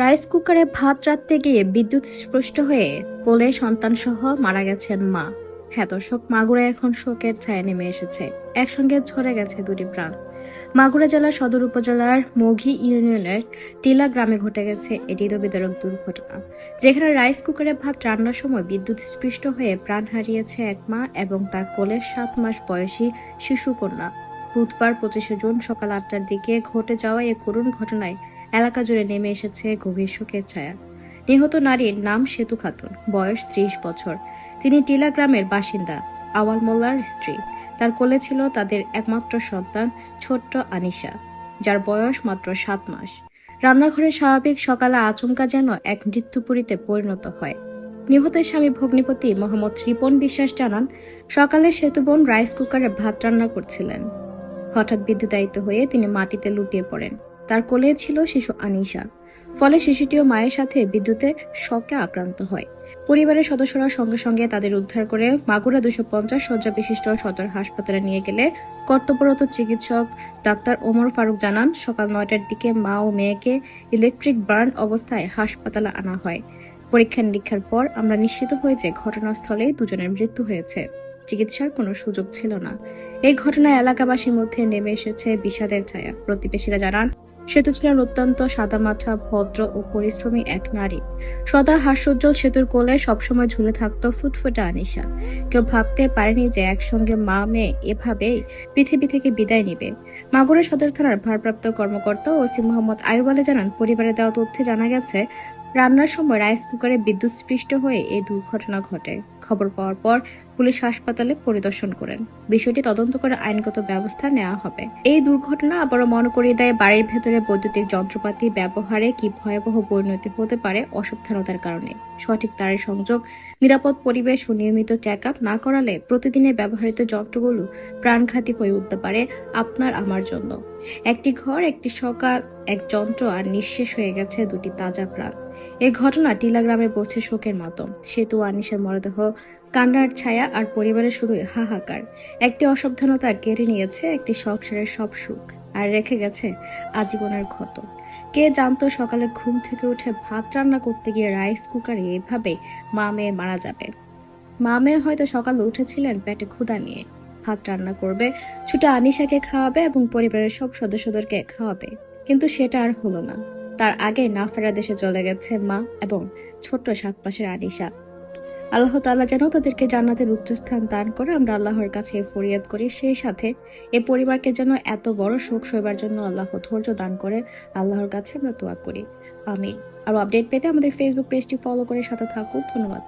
Rice কুকারে ভাত রাখতে গিয়ে বিদ্যুৎ স্পৃষ্ট হয়ে কোলে সন্তান সহ মারা গেছেন মা। হ্যাঁ দর্শক, মাগুরা এখন শোকের ছায়া নেমে এসেছে। একসঙ্গে ঝরে গেছে দুটি প্রাণ। মাগুরা জেলার সদর উপজেলার মঘি ইউনিয়নের টিলা গ্রামে ঘটে গেছে এটি তো বিতরক দুর্ঘটনা। যেখানে রাইস কুকারে ভাত রান্নার সময় বিদ্যুৎ স্পৃষ্ট হয়ে প্রাণ হারিয়েছে এক মা এবং তার কোলের সাত মাস বয়সী শিশু কন্যা বুধবার পঁচিশে জুন সকাল আটটার দিকে ঘটে যাওয়া এই করুণ ঘটনায় এলাকা জুড়ে নেমে এসেছে গভীর শোকের ছায়া। নিহত নারীর নাম সেতু খাতুন, বয়স ত্রিশ বছর। তিনি টিলা গ্রামের বাসিন্দা, আওয়াল মোল্লার স্ত্রী। তার কোলে ছিল তাদের একমাত্র সন্তান, ছোট্ট আনিশা, যার বয়স মাত্র সাত মাস। রান্নাঘরে স্বাভাবিক সকালে আচমকা যেন এক মৃত্যুপুরীতে পরিণত হয়। নিহতের স্বামী ভগ্নিপতি মোহাম্মদ রিপন বিশ্বাস জানান, সকালে সেতুবন রাইস কুকারে ভাত রান্না করছিলেন। হঠাৎ বিদ্যুতায়িত হয়ে তিনি মাটিতে লুটিয়ে পড়েন। তার কোলে ছিল শিশু আনিশা। ফলে শিশুটিও মায়ের সাথে বিদ্যুতে শকে আক্রান্ত হয়। পরিবারের সদস্যরা সঙ্গে সঙ্গে তাদের উদ্ধার করে মাগুরা দুশো পঞ্চাশ শয্যা বিশিষ্ট সদর হাসপাতালে নিয়ে গেলে কর্তব্যরত চিকিৎসক ডাক্তার ওমর ফারুক জানান, সকাল নয়টার দিকে মা ও মেয়েকে ইলেকট্রিক বার্ন অবস্থায় হাসপাতালে আনা হয়। পরীক্ষা নিরীক্ষার পর আমরা নিশ্চিত হয়ে যে ঘটনাস্থলে দুজনের মৃত্যু হয়েছে। চিকিৎসার কোনো সুযোগ ছিল না। এই ঘটনায় এলাকাবাসীর মধ্যে নেমে এসেছে বিষাদের ছায়া। প্রতিবেশীরা জানান সেতু ছিলেন অত্যন্ত সাদামাঠা ভদ্র ও পরিশ্রমী এক নারী। সদা হাস্যোজ্জ্বল সেতুর কোলে সবসময় ঝুলে থাকতো ফুটফুটা আনিশা। কেউ ভাবতে পারেনি যে একসঙ্গে মা, মেয়ে এভাবেই পৃথিবী থেকে বিদায় নিবে। মাগুরা সদর থানার ভারপ্রাপ্ত কর্মকর্তা ওসি মোহাম্মদ আয়ুব আলী জানান, পরিবারে দেওয়া তথ্যে জানা গেছে রান্নার সময় রাইস কুকারে বিদ্যুৎ স্পৃষ্ট হয়ে এই দুর্ঘটনা ঘটে। খবর পাওয়ার পর পুলিশ হাসপাতালে পরিদর্শন করেন। বিষয়টি তদন্ত করে আইনগত ব্যবস্থা নেওয়া হবে। এই দুর্ঘটনা আবারও মনে করিয়ে দেয় বাড়ির ভেতরে বৈদ্যুতিক যন্ত্রপাতি ব্যবহারে কি ভয়াবহ পরিণতি হতে পারে অসাবধানতার কারণে। সঠিক তারের সংযোগ, নিরাপদ পরিবেশ ও নিয়মিত চেক আপ না করালে প্রতিদিনের ব্যবহৃত যন্ত্রগুলো প্রাণঘাতী হয়ে উঠতে পারে আপনার আমার জন্য। একটি ঘর, একটি সকাল, এক যন্ত্র আর নিঃশেষ হয়ে গেছে দুটি তাজা প্রাণ। এই ঘটনা টিলা গ্রামে পৌঁছে শোকের মতো সেতু আনিসের মরদেহ, কান্নার ছায়া আর পরিবারের শুধু হাহাকার। একটি অসাবধানতা কেড়ে নিয়েছে একটি সংসারের সব সুখ আর রেখে গেছে আজীবনের ক্ষত। কে জানতো সকালে ঘুম থেকে উঠে ভাত রান্না করতে গিয়ে রাইস কুকারে এভাবে মা মেয়ে মারা যাবে? মা মেয়ে হয়তো সকালে উঠেছিলেন পেটে ক্ষুধা নিয়ে। ভাত রান্না করবে, ছুটে আনিশাকে খাওয়াবে এবং পরিবারের সব সদস্যদেরকে খাওয়াবে। কিন্তু সেটা আর হলো না। তার আগে না ফেরা দেশে চলে গেছে মা এবং ছোট্ট সাত মাসের আনিশা আল্লাহ তাল্লাহ যেন তাদেরকে জান্নাতের উচ্চস্থান দান করে, আমরা আল্লাহর কাছে ফরিয়াদ করি। সেই সাথে এ পরিবারকে যেন এত বড় শোক সইবার জন্য আল্লাহ ধৈর্য দান করে, আল্লাহর কাছে আমরা তোয়া করি। আমি আরও আপডেট পেতে আমাদের ফেসবুক পেজটি ফলো করে সাথে থাকুন। ধন্যবাদ।